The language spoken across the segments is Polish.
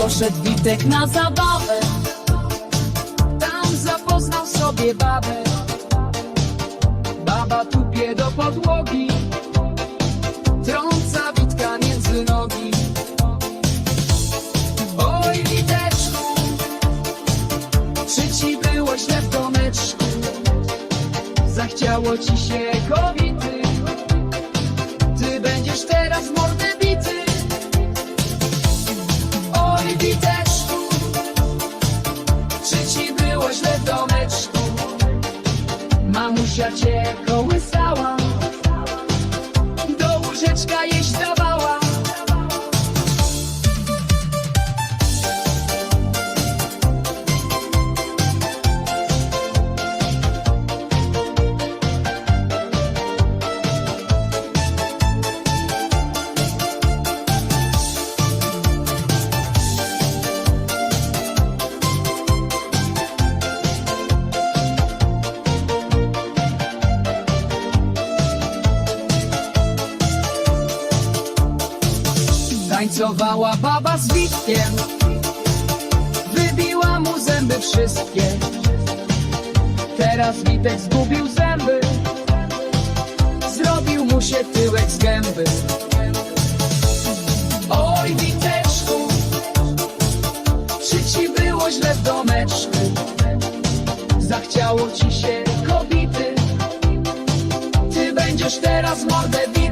Poszedł Witek na zabawę. Tam zapoznał sobie babę. Baba tupie do podłogi. Trąca Witka między nogi. Oj Witeczku Czy ci było źle w domeczku? Zachciało ci się kobiety. Ty będziesz teraz mordę Czy ci było źle domeczku. Mamusia cię kołysała. Do łóżeczka jeść Tańcowała baba z Witkiem. Wybiła mu zęby wszystkie. Teraz Witek zgubił zęby. Zrobił mu się tyłek z gęby. Oj Witeczku Czy ci było źle w domeczku? Zachciało ci się kobity. Ty będziesz teraz mordę bity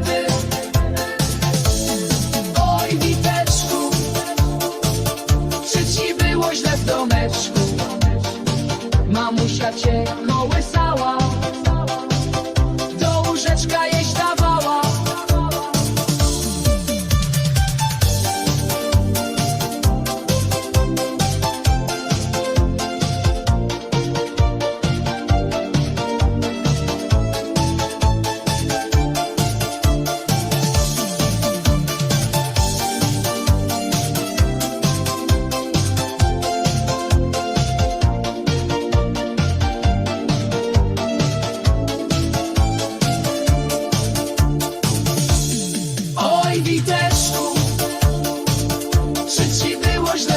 Mamusia cię kołysała. Do łóżeczka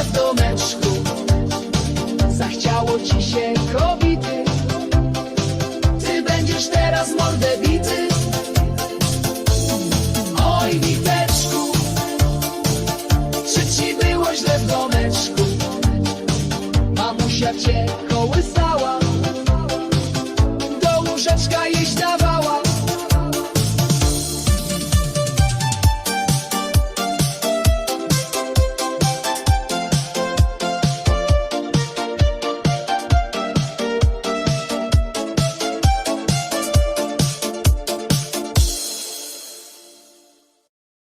w domeczku. Zachciało ci się kobity Ty będziesz teraz mordę bity. Oj Witeczku Czy ci było źle w domeczku? Mamusia cię kołysała Do łóżeczka jeść dawała